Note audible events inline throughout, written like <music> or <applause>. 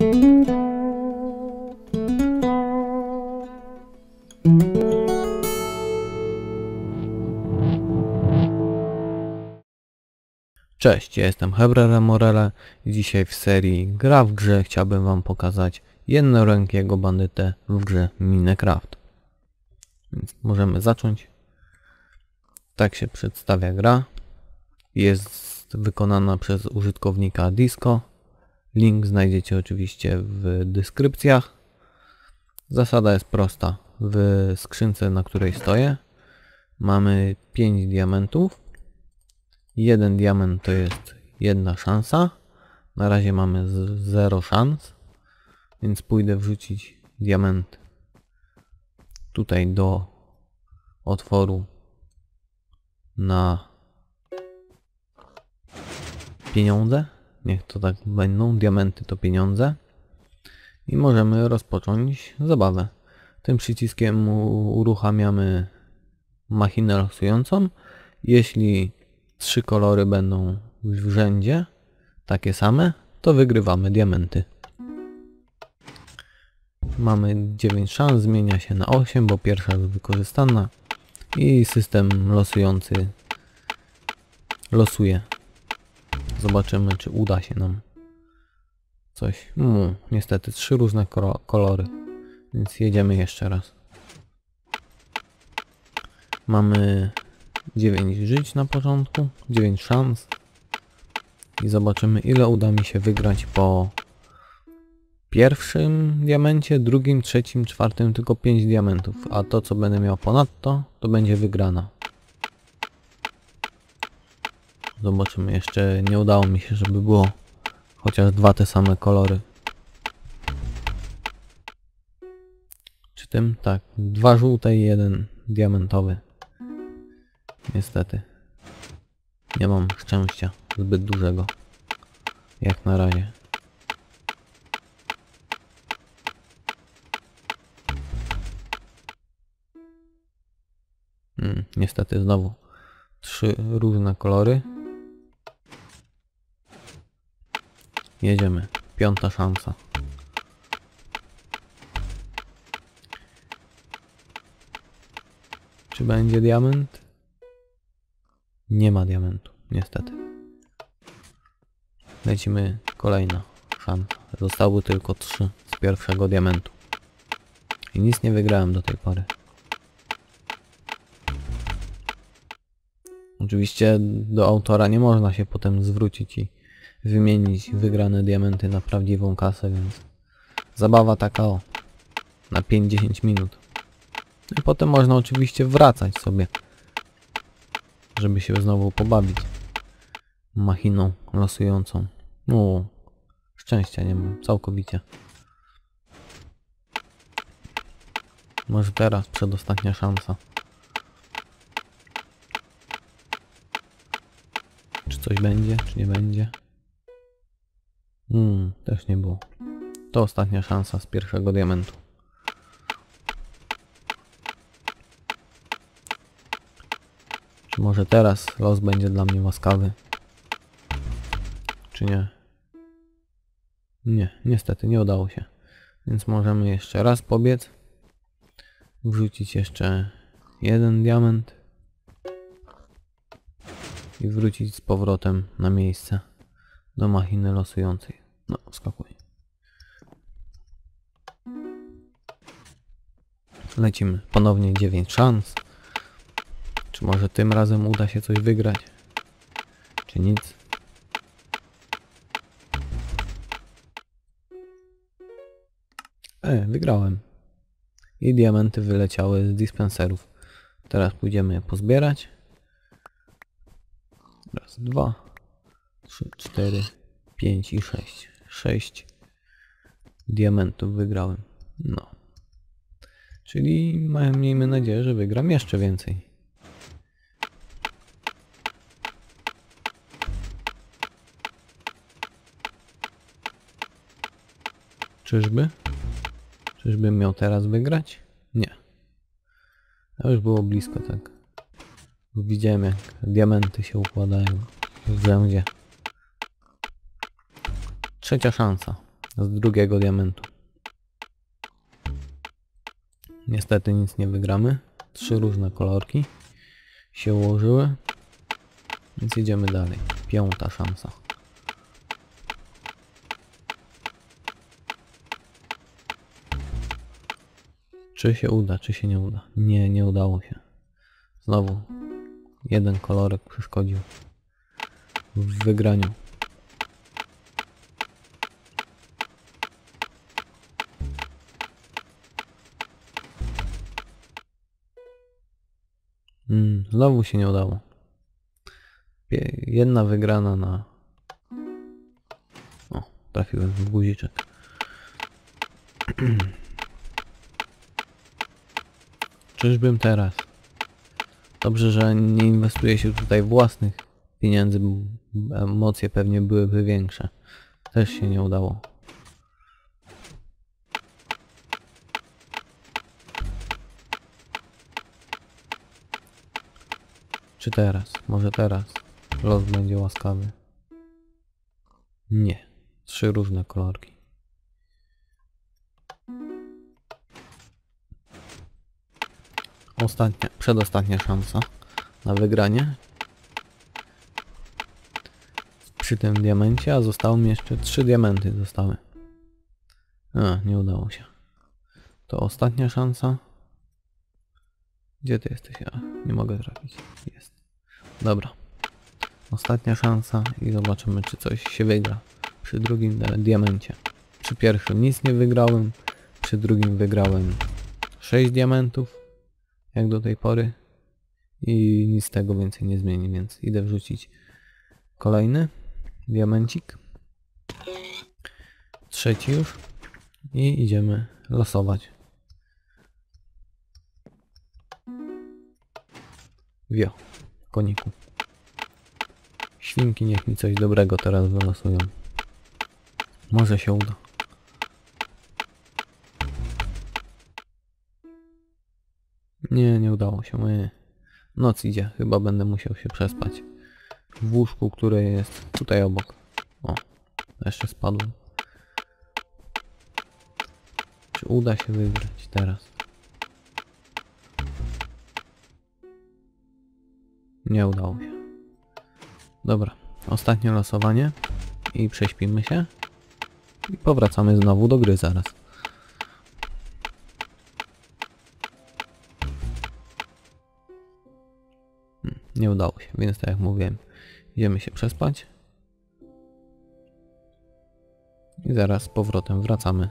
Cześć, ja jestem Hebrera Morele i dzisiaj w serii Gra w grze chciałbym wam pokazać jednorękiego bandytę w grze Minecraft. Więc możemy zacząć. Tak się przedstawia gra. Jest wykonana przez użytkownika Disco. Link znajdziecie oczywiście w deskrypcjach. Zasada jest prosta. W skrzynce, na której stoję, mamy 5 diamentów. Jeden diament to jest jedna szansa. Na razie mamy 0 szans. Więc pójdę wrzucić diament tutaj do otworu na pieniądze. Niech to tak będą. Diamenty to pieniądze. I możemy rozpocząć zabawę. Tym przyciskiem uruchamiamy machinę losującą. Jeśli trzy kolory będą w rzędzie, takie same, to wygrywamy diamenty. Mamy 9 szans, zmienia się na 8, bo pierwsza jest wykorzystana i system losujący losuje. Zobaczymy, czy uda się nam coś. Mm, niestety, trzy różne kolory, więc jedziemy jeszcze raz. Mamy 9 żyć na początku, 9 szans i zobaczymy ile uda mi się wygrać po pierwszym diamencie, drugim, trzecim, czwartym tylko 5 diamentów, a to co będę miał ponadto to będzie wygrana. Zobaczymy, jeszcze nie udało mi się, żeby było chociaż dwa te same kolory. Czy tym? Tak, dwa żółte i jeden diamentowy. Niestety. Nie mam szczęścia zbyt dużego. Jak na razie. Hmm, niestety znowu trzy różne kolory. Jedziemy. Piąta szansa. Czy będzie diament? Nie ma diamentu, niestety. Lecimy kolejna szansa. Zostały tylko trzy z pierwszego diamentu. I nic nie wygrałem do tej pory. Oczywiście do autora nie można się potem zwrócić i wymienić wygrane diamenty na prawdziwą kasę, więc zabawa taka o na 5-10 minut. I potem można oczywiście wracać sobie żeby się znowu pobawić machiną losującą. No, szczęścia nie mam, całkowicie. Może teraz przedostatnia szansa. Czy coś będzie, czy nie będzie? Hmm, też nie było. To ostatnia szansa z pierwszego diamentu. Czy może teraz los będzie dla mnie łaskawy? Czy nie? Nie, niestety nie udało się. Więc możemy jeszcze raz pobiec. Wrzucić jeszcze jeden diament. I wrócić z powrotem na miejsce do machiny losującej. No, skakuj. Lecimy ponownie 9 szans. Czy może tym razem uda się coś wygrać? Czy nic? E, wygrałem. I diamenty wyleciały z dispenserów. Teraz pójdziemy je pozbierać. Raz, dwa, trzy, cztery, pięć i sześć. Sześć diamentów wygrałem. No. Czyli miejmy nadzieję, że wygram jeszcze więcej. Czyżby? Czyżbym miał teraz wygrać? Nie. A już było blisko, tak. Widziałem jak diamenty się układają w rzędzie. Trzecia szansa. z drugiego diamentu. Niestety nic nie wygramy. Trzy różne kolorki się ułożyły. Więc idziemy dalej. Piąta szansa. Czy się uda, czy się nie uda? Nie, nie udało się. Znowu jeden kolorek przeszkodził w wygraniu. Mm, znowu się nie udało. Jedna wygrana na... O, trafiłem w guziczek. <clears throat> Czyżbym teraz? Dobrze, że nie inwestuje się tutaj własnych pieniędzy, emocje pewnie byłyby większe. Też się nie udało. Czy teraz? Może teraz? Los będzie łaskawy. Nie. Trzy różne kolorki. Ostatnia, przedostatnia szansa na wygranie. Przy tym diamencie, a zostało mi jeszcze trzy diamenty zostały. A, nie udało się. To ostatnia szansa. Gdzie ty jesteś? Ja nie mogę trafić. Jest. Dobra. Ostatnia szansa i zobaczymy, czy coś się wygra. Przy drugim dia- diamencie. Przy pierwszym nic nie wygrałem. Przy drugim wygrałem 6 diamentów. Jak do tej pory. I nic z tego więcej nie zmieni, więc idę wrzucić kolejny diamencik. Trzeci już. I idziemy losować. Wio, koniku. Świnki niech mi coś dobrego teraz wylosują. Może się uda. Nie, nie udało się. Noc idzie. Chyba będę musiał się przespać. W łóżku, które jest tutaj obok. O, jeszcze spadłem. Czy uda się wygrać teraz? Nie udało się. Dobra, ostatnie losowanie i prześpimy się. I powracamy znowu do gry zaraz. Hmm, Nie udało się, więc tak jak mówiłem, idziemy się przespać. I zaraz z powrotem wracamy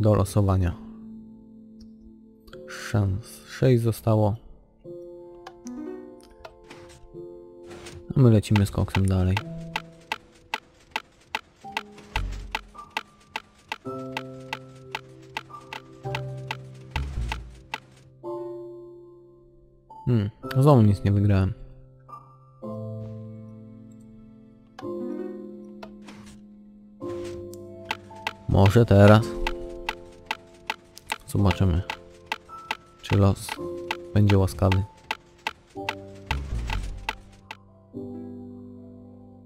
do losowania. Szans 6 zostało. A my lecimy z koksem dalej. Hmm, znowu nic nie wygrałem. Może teraz. Zobaczymy, czy los będzie łaskawy.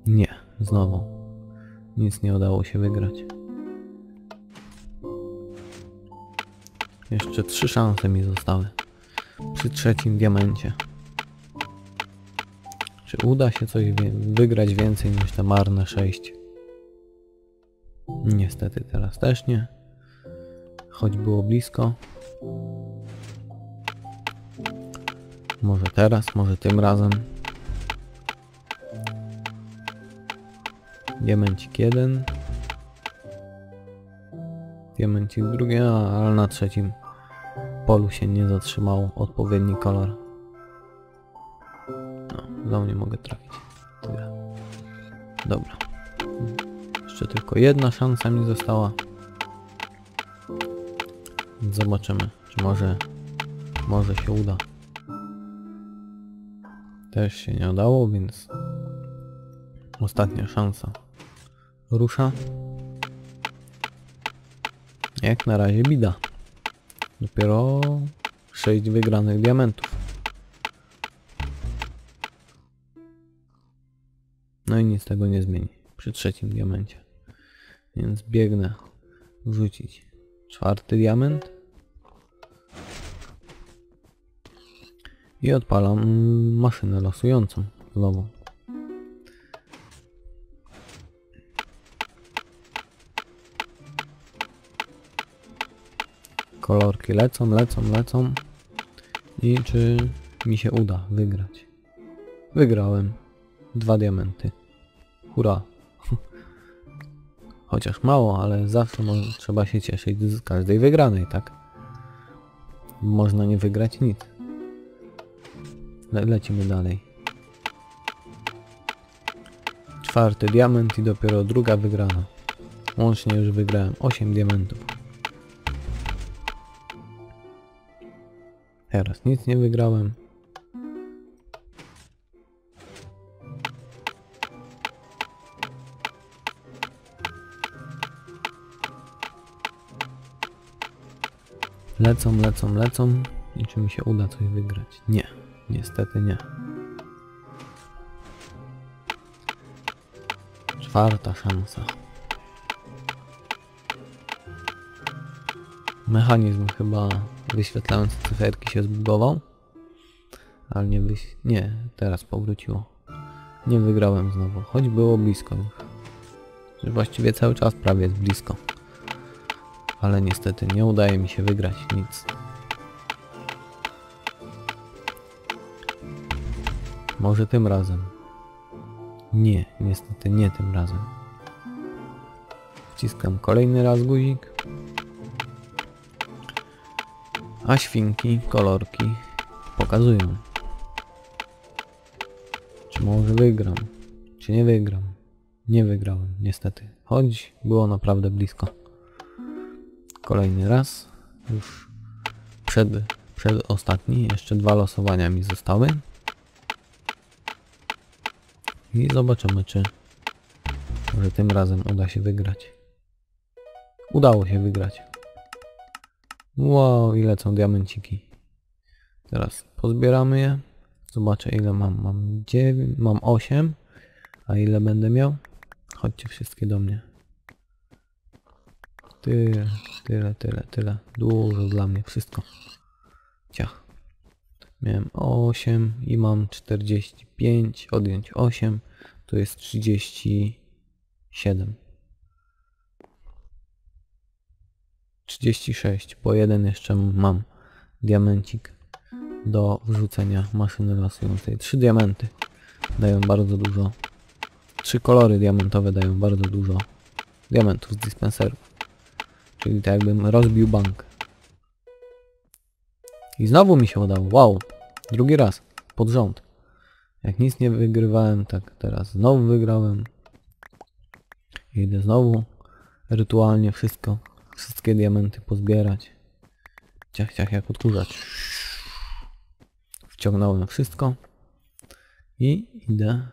Nie, znowu. Nic nie udało się wygrać. Jeszcze trzy szanse mi zostały. Przy trzecim diamencie. Czy uda się coś wygrać więcej niż te marne sześć? Niestety teraz też nie. Choć było blisko. Może teraz, może tym razem. Diamencik jeden. Diamencik drugi, a, ale na trzecim polu się nie zatrzymał odpowiedni kolor. No, znowu nie mogę trafić. Dobra. Jeszcze tylko jedna szansa mi została. Zobaczymy, czy może, może się uda. Też się nie udało, więc ostatnia szansa rusza. Jak na razie bida. Dopiero 6 wygranych diamentów. No i nic tego nie zmieni. przy trzecim diamencie. Więc biegnę wrzucić czwarty diament. I odpalam maszynę losującą znowu. Kolorki lecą, lecą, lecą. I czy mi się uda wygrać? Wygrałem. Dwa diamenty. Hurra. <laughs> Chociaż mało, ale zawsze trzeba się cieszyć z każdej wygranej, tak? Można nie wygrać nic. Le lecimy dalej. Czwarty diament i dopiero druga wygrana. Łącznie już wygrałem 8 diamentów. Teraz nic nie wygrałem. Lecą, lecą, lecą. I czy mi się uda coś wygrać? Nie. Niestety nie. Czwarta szansa. Mechanizm chyba wyświetlający cyferki się zbugował. Ale nie wyś... Nie, teraz powróciło. Nie wygrałem znowu, choć było blisko już. Właściwie cały czas prawie jest blisko. Ale niestety nie udaje mi się wygrać nic. Może tym razem. Nie, niestety nie tym razem. Wciskam kolejny raz guzik. A świnki, kolorki pokazują. Czy może wygram? Czy nie wygram? Nie wygrałem, niestety. Choć było naprawdę blisko. Kolejny raz. Już przed, przed ostatni. Jeszcze dwa losowania mi zostały. I zobaczymy, czy może tym razem uda się wygrać. Udało się wygrać. Wow, ile są diamenciki. Teraz pozbieramy je. Zobaczę ile mam. Mam 9, mam 8. A ile będę miał? Chodźcie wszystkie do mnie. Tyle, tyle, tyle, tyle. Dużo dla mnie, wszystko. Ciach. Miałem 8 i mam 45, odjąć 8, to jest 37. 36, bo jeden jeszcze mam diamencik do wrzucenia maszyny lasującej. Trzy diamenty dają bardzo dużo. Trzy kolory diamentowe dają bardzo dużo diamentów z dispenserów. Czyli tak jakbym rozbił bank. I znowu mi się udało. Wow. Drugi raz. Pod rząd. Jak nic nie wygrywałem, tak teraz znowu wygrałem. Idę znowu rytualnie wszystko, wszystkie diamenty pozbierać. Ciach, ciach, jak odkurzacz. Wciągnąłem wszystko. I idę.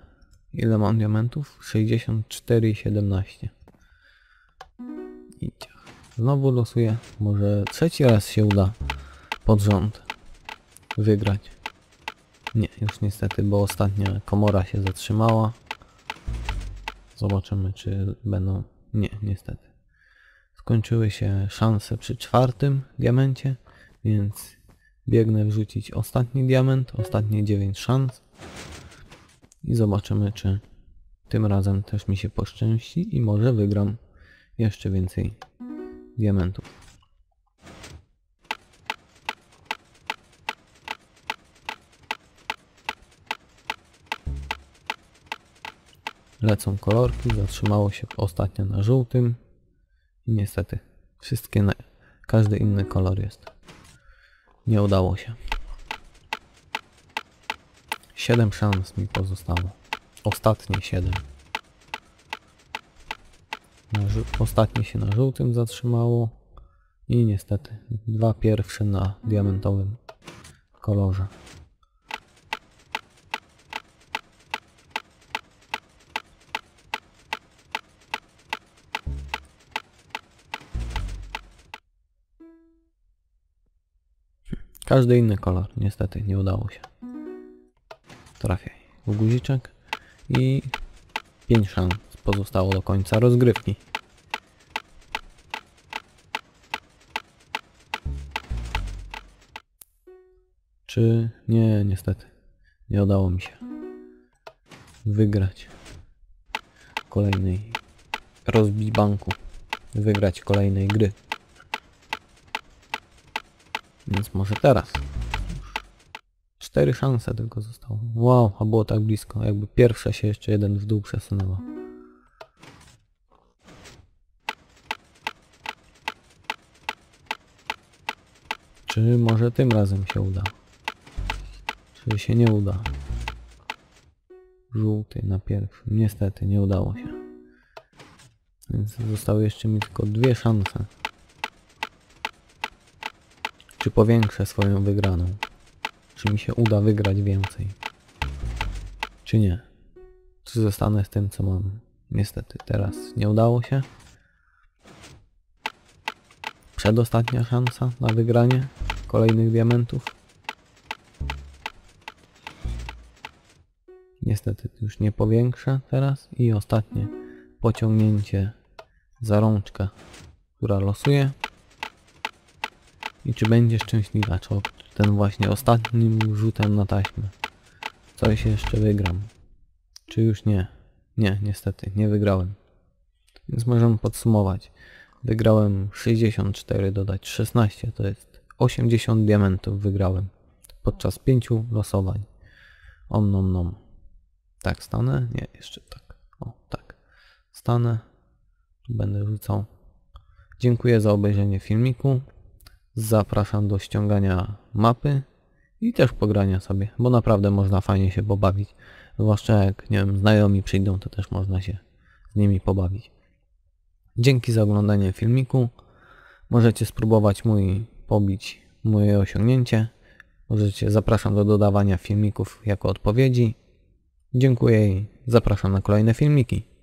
Ile mam diamentów? 64,17. I ciach. Znowu losuję. Może trzeci raz się uda pod rząd wygrać. Nie, już niestety, bo ostatnia komora się zatrzymała. Zobaczymy, czy będą... Nie, niestety. Skończyły się szanse przy czwartym diamencie, więc biegnę wrzucić ostatni diament, ostatnie 9 szans. I zobaczymy, czy tym razem też mi się poszczęści i może wygram jeszcze więcej diamentów. Lecą kolorki, zatrzymało się ostatnio na żółtym. I niestety, wszystkie, na... każdy inny kolor jest. Nie udało się. 7 szans mi pozostało. Ostatnie 7. Na żół- Ostatnie się na żółtym zatrzymało. I niestety, dwa pierwsze na diamentowym kolorze. Każdy inny kolor, niestety, nie udało się. Trafiaj w guziczek i 5 szans pozostało do końca rozgrywki. Czy... Nie, niestety. Nie udało mi się wygrać kolejnej rozbić banku. Wygrać kolejnej gry. Więc może teraz. Cztery szanse tylko zostało. Wow, a było tak blisko. Jakby pierwsza się jeszcze jeden w dół przesunęła. Czy może tym razem się uda? Czy się nie uda? Żółty na pierwszym. Niestety nie udało się. Więc zostały jeszcze mi tylko dwie szanse. Czy powiększę swoją wygraną? Czy mi się uda wygrać więcej? Czy nie? Czy zostanę z tym co mam? Niestety teraz nie udało się. Przedostatnia szansa na wygranie kolejnych diamentów. Niestety już nie powiększę teraz. I ostatnie pociągnięcie za rączkę, która losuje. I czy będzie szczęśliwa, czy ten właśnie ostatnim rzutem na taśmę. Coś jeszcze wygram. Czy już nie? Nie, niestety, nie wygrałem. Więc możemy podsumować. Wygrałem 64, dodać 16, to jest 80 diamentów wygrałem. Podczas 5 losowań. Om nom nom. Tak, stanę? Nie, jeszcze tak. O, tak. Stanę. Tu będę rzucał. Dziękuję za obejrzenie filmiku. Zapraszam do ściągania mapy i też pogrania sobie, bo naprawdę można fajnie się pobawić. Zwłaszcza jak, nie wiem, znajomi przyjdą, to też można się z nimi pobawić. Dzięki za oglądanie filmiku. Możecie spróbować mój pobić moje osiągnięcie. Możecie, zapraszam do dodawania filmików jako odpowiedzi. Dziękuję i zapraszam na kolejne filmiki.